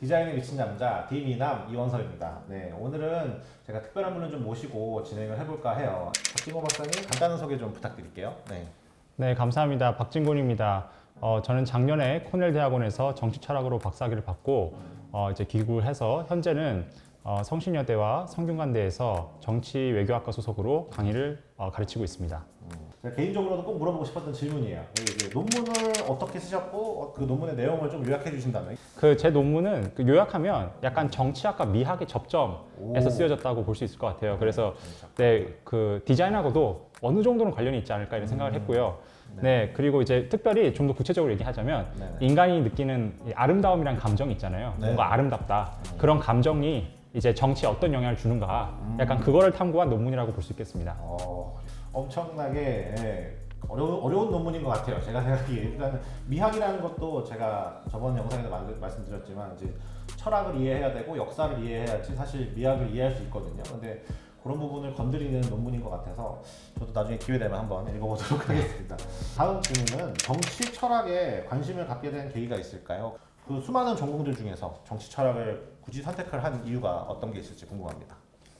디자인에 미친 남자 디미남 이원석입니다. 네, 오늘은 제가 특별한 분을 좀 모시고 진행을 해볼까 해요. 박진호 박사님 간단한 소개 좀 부탁드릴게요. 네. 네, 감사합니다. 박진곤입니다. 어, 저는 작년에 코넬 대학원에서 정치 철학으로 박사학위를 받고 어, 이제 귀국을 해서 현재는 어, 성신여대와 성균관대에서 정치 외교학과 소속으로 강의를 어, 가르치고 있습니다. 제가 개인적으로도 꼭 물어보고 싶었던 질문이에요. 이게 논문을 어떻게 쓰셨고 어, 그 논문의 내용을 좀 요약해 주신다면? 그 제 논문은 그 요약하면 약간 정치학과 미학의 접점에서 오. 쓰여졌다고 볼 수 있을 것 같아요. 그래서 네, 그 디자인하고도 어느 정도는 관련이 있지 않을까 이런 생각을 했고요. 네, 그리고 이제 특별히 좀 더 구체적으로 얘기하자면 네네. 인간이 느끼는 이 아름다움이란 감정이 있잖아요. 네. 뭔가 아름답다. 그런 감정이 이제 정치에 어떤 영향을 주는가. 약간 그거를 탐구한 논문이라고 볼 수 있겠습니다. 어, 엄청나게 예, 어려운, 어려운 논문인 것 같아요. 제가 생각하기에 일단 미학이라는 것도 제가 저번 영상에도 말- 말씀드렸지만 이제 철학을 이해해야 되고 역사를 이해해야지 사실 미학을 이해할 수 있거든요. 근데 그런 부분을 건드리는 논문인 것 같아서 저도 나중에 기회 되면 한번 읽어보도록 하겠습니다. 다음 질문은 정치 철학에 관심을 갖게 된 계기가 있을까요? 그 수많은 전공들 중에서 정치 철학을 굳이 선택을 한 이유가 어떤 게 있을지 궁금합니다.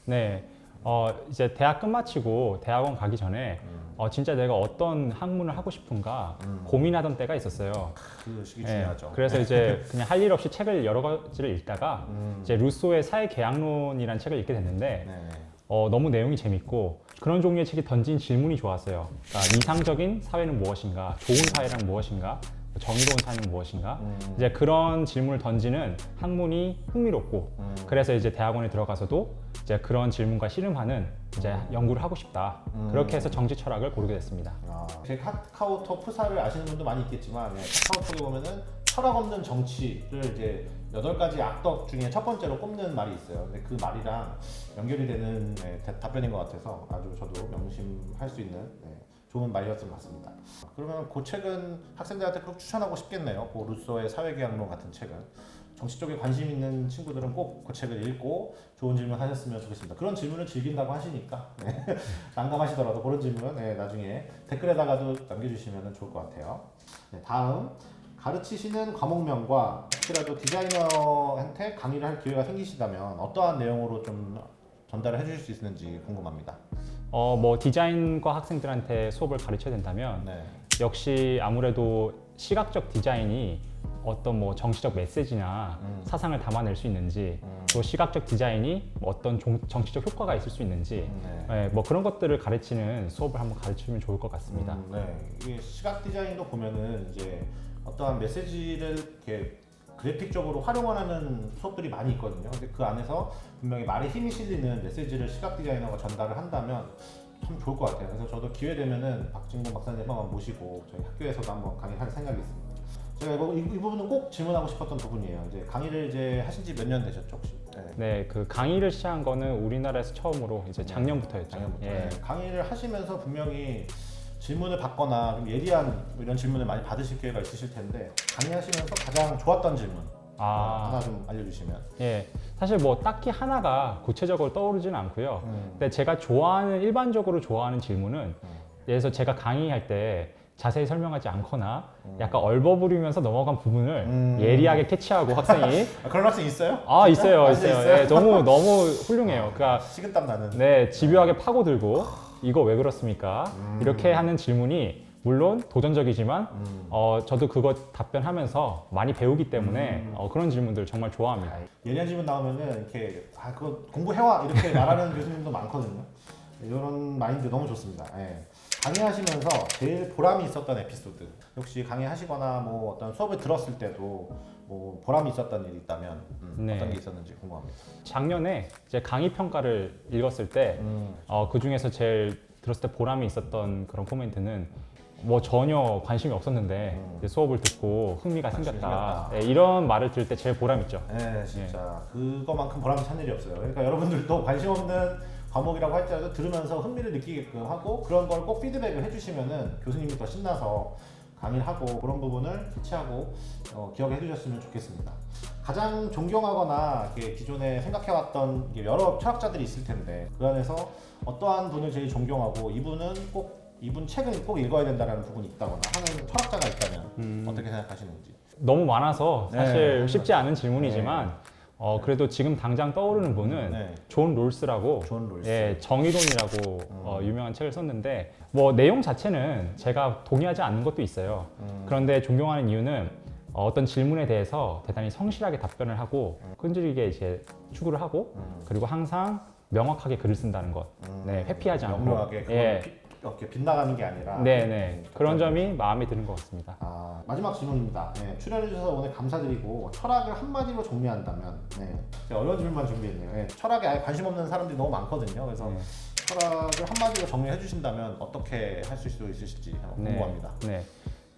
네. 어, 이제 대학 끝마치고 대학원 가기 전에 어, 진짜 내가 어떤 학문을 하고 싶은가 음. 고민하던 때가 있었어요. 그 시기 예, 중요하죠. 그래서 이제 그냥 할 일 없이 책을 여러 가지를 읽다가 음. 이제 루소의 사회 계약론이라는 책을 읽게 됐는데 네. 어, 너무 내용이 재밌고 그런 종류의 책이 던진 질문이 좋았어요. 그러니까 이상적인 사회는 무엇인가, 좋은 사회란 무엇인가, 정의로운 사회는 무엇인가. 음. 이제 그런 질문을 던지는 학문이 흥미롭고 음. 그래서 이제 대학원에 들어가서도 이제 그런 질문과 씨름하는 이제 연구를 하고 싶다. 음. 그렇게 해서 정치 철학을 고르게 됐습니다. 아, 제 카카오톡 프사를 아시는 분도 많이 있겠지만 예, 카카오톡에 보면은 철학 없는 정치를 이제 여덟 가지 악덕 중에 첫 번째로 꼽는 말이 있어요. 근데 그 말이랑 연결이 되는 예, 대- 답변인 것 같아서 아주 저도 명심할 수 있는 예, 좋은 말이었던 것 같습니다. 그러면 그 책은 학생들한테 꼭 추천하고 싶겠네요. 그 루소의 사회계약론 같은 책은 정치 쪽에 관심 있는 친구들은 꼭 그 책을 읽고 좋은 질문 하셨으면 좋겠습니다. 그런 질문을 즐긴다고 하시니까 네. 난감하시더라도 그런 질문 네, 나중에 댓글에다가도 남겨주시면 좋을 것 같아요. 네, 다음 가르치시는 과목명과 혹시라도 디자이너한테 강의를 할 기회가 생기시다면 어떠한 내용으로 좀 전달을 해주실 수 있는지 궁금합니다. 어, 뭐 디자인과 학생들한테 수업을 가르쳐야 된다면 네. 역시 아무래도 시각적 디자인이 어떤 뭐 정치적 메시지나 음. 사상을 담아낼 수 있는지 음. 또 시각적 디자인이 뭐 어떤 종- 정치적 효과가 있을 수 있는지 네. 네, 뭐 그런 것들을 가르치는 수업을 한번 가르치면 좋을 것 같습니다. 음, 네. 시각 디자인도 보면은 이제 어떠한 메시지를 이렇게 그래픽적으로 활용하는 수업들이 많이 있거든요. 근데 그 안에서 분명히 말에 힘이 실리는 메시지를 시각 디자이너가 전달을 한다면 참 좋을 것 같아요. 그래서 저도 기회 되면은 박진공 박사님 한번 모시고 저희 학교에서도 한번 강의를 할 생각이 있습니다. 제가 이, 이 부분은 꼭 질문하고 싶었던 부분이에요. 이제 강의를 이제 하신 지 몇 년 되셨죠 혹시? 네. 네, 그 강의를 시작한 거는 우리나라에서 처음으로 이제 작년부터였죠. 작년부터 예. 네. 강의를 하시면서 분명히 질문을 받거나 좀 예리한 이런 질문을 많이 받으실 기회가 있으실 텐데 강의하시면서 가장 좋았던 질문 아. 하나 좀 알려주시면. 예, 사실 뭐 딱히 하나가 구체적으로 떠오르지는 않고요. 음. 근데 제가 좋아하는 일반적으로 좋아하는 질문은 음. 예를 들어서 제가 강의할 때 자세히 설명하지 않거나 음. 약간 얼버무리면서 넘어간 부분을 음. 예리하게 캐치하고 학생이 아, 그런 학생 있어요? 아 진짜? 있어요 아, 진짜 있어요 예, 너무 너무 훌륭해요 그러니까 식은땀 나는. 네 집요하게 파고들고 이거 왜 그렇습니까 음. 이렇게 하는 질문이 물론 도전적이지만 음. 어, 저도 그거 답변하면서 많이 배우기 때문에 음. 어, 그런 질문들 정말 좋아합니다 예리한 질문 나오면은 이렇게 아 그거 공부해와 이렇게 말하는 교수님도 많거든요. 이런 마인드 너무 좋습니다. 예. 강의하시면서 제일 보람이 있었던 에피소드 혹시 강의하시거나 뭐 어떤 수업을 들었을 때도 뭐 보람이 있었던 일이 있다면 음, 네. 어떤 게 있었는지 궁금합니다. 작년에 이제 강의 평가를 읽었을 때 음. 어, 그 중에서 제일 들었을 때 보람이 있었던 그런 코멘트는 뭐 전혀 관심이 없었는데 음. 이제 수업을 듣고 흥미가 관심이 생겼다. 생겼다. 네, 이런 말을 들을 때 제일 보람 있죠. 네, 진짜 그거만큼 보람이 찬 일이 없어요. 그러니까 여러분들도 관심 없는 과목이라고 할지라도 들으면서 흥미를 느끼게끔 하고 그런 걸 꼭 피드백을 해주시면은 교수님이 더 신나서 강의를 하고 그런 부분을 캐치하고 어, 기억해 두셨으면 좋겠습니다. 가장 존경하거나 기존에 생각해왔던 여러 철학자들이 있을 텐데 그 안에서 어떠한 분을 제일 존경하고 이분은 꼭 이분 책을 꼭 읽어야 된다는 부분이 있다거나 하는 철학자가 있다면 음. 어떻게 생각하시는지. 너무 많아서 사실 네. 쉽지 않은 질문이지만 어, 그래도 지금 당장 떠오르는 분은 네. 존 롤스라고 존 롤스. 예, 정의론이라고 어, 유명한 책을 썼는데 뭐 내용 자체는 제가 동의하지 않는 것도 있어요. 음. 그런데 존경하는 이유는 어, 어떤 질문에 대해서 대단히 성실하게 답변을 하고 끈질기게 이제 추구를 하고 음. 그리고 항상 명확하게 글을 쓴다는 것. 음. 네, 회피하지 않고. 명료하게 예. 피- 이렇게 빗나가는 게 아니라 네, 네. 그런 답변을. 점이 마음에 드는 것 같습니다. 아, 마지막 질문입니다. 네, 출연해주셔서 오늘 감사드리고 철학을 한마디로 정리한다면 네, 제가 어려운 질문만 준비했네요. 네, 철학에 아예 관심 없는 사람들이 너무 많거든요. 그래서 네. 철학을 한마디로 정리해 주신다면 어떻게 하실 수 있으실지 네. 궁금합니다. 네.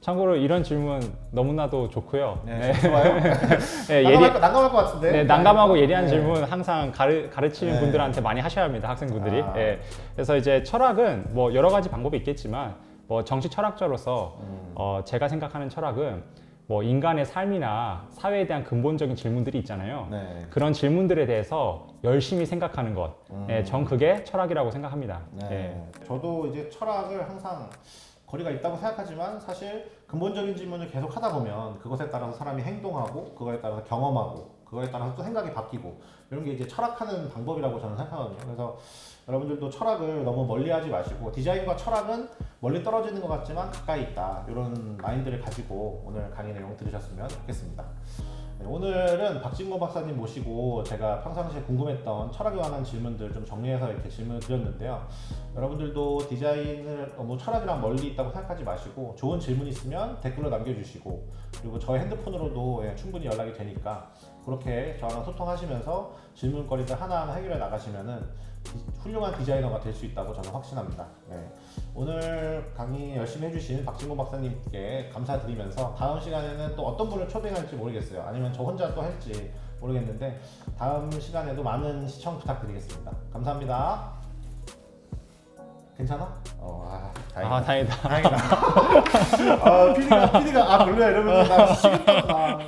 참고로 이런 질문 너무나도 좋고요. 네, 좋아요. 네, 난감할, 예리, 것- 난감할 것 같은데. 네, 난감하고 예리한 네. 질문 항상 가르, 가르치는 네. 분들한테 많이 하셔야 합니다. 학생분들이. 아. 예. 그래서 이제 철학은 뭐 여러 가지 방법이 있겠지만 뭐 정치 철학자로서 음. 어, 제가 생각하는 철학은 뭐 인간의 삶이나 사회에 대한 근본적인 질문들이 있잖아요. 네. 그런 질문들에 대해서 열심히 생각하는 것. 음. 예, 전 그게 철학이라고 생각합니다. 네. 예. 저도 이제 철학을 항상 거리가 있다고 생각하지만 사실 근본적인 질문을 계속 하다 보면 그것에 따라서 사람이 행동하고 그거에 따라서 경험하고 그거에 따라서 또 생각이 바뀌고 이런 게 이제 철학하는 방법이라고 저는 생각하거든요. 그래서 여러분들도 철학을 너무 멀리하지 마시고 디자인과 철학은 멀리 떨어지는 것 같지만 가까이 있다 이런 마인드를 가지고 오늘 강의 내용 들으셨으면 좋겠습니다. 네, 오늘은 박진모 박사님 모시고 제가 평상시에 궁금했던 철학에 관한 질문들 좀 정리해서 이렇게 질문을 드렸는데요. 여러분들도 디자인을 어, 뭐 철학이랑 멀리 있다고 생각하지 마시고 좋은 질문 있으면 댓글로 남겨주시고 그리고 저희 핸드폰으로도 예, 충분히 연락이 되니까 그렇게 저랑 소통하시면서 질문거리들 하나하나 해결해 나가시면은 디- 훌륭한 디자이너가 될 수 있다고 저는 확신합니다. 네. 오늘 강의 열심히 해주신 박진모 박사님께 감사드리면서 다음 시간에는 또 어떤 분을 초대할지 모르겠어요. 아니면 저 혼자 또 할지 모르겠는데 다음 시간에도 많은 시청 부탁드리겠습니다. 감사합니다. 괜찮아? 어, 아, 다행이다. 아, 다행이다. 다행이다. 아, PD가, PD가, 아, 별로야. 이러면서 나 식은땀 나.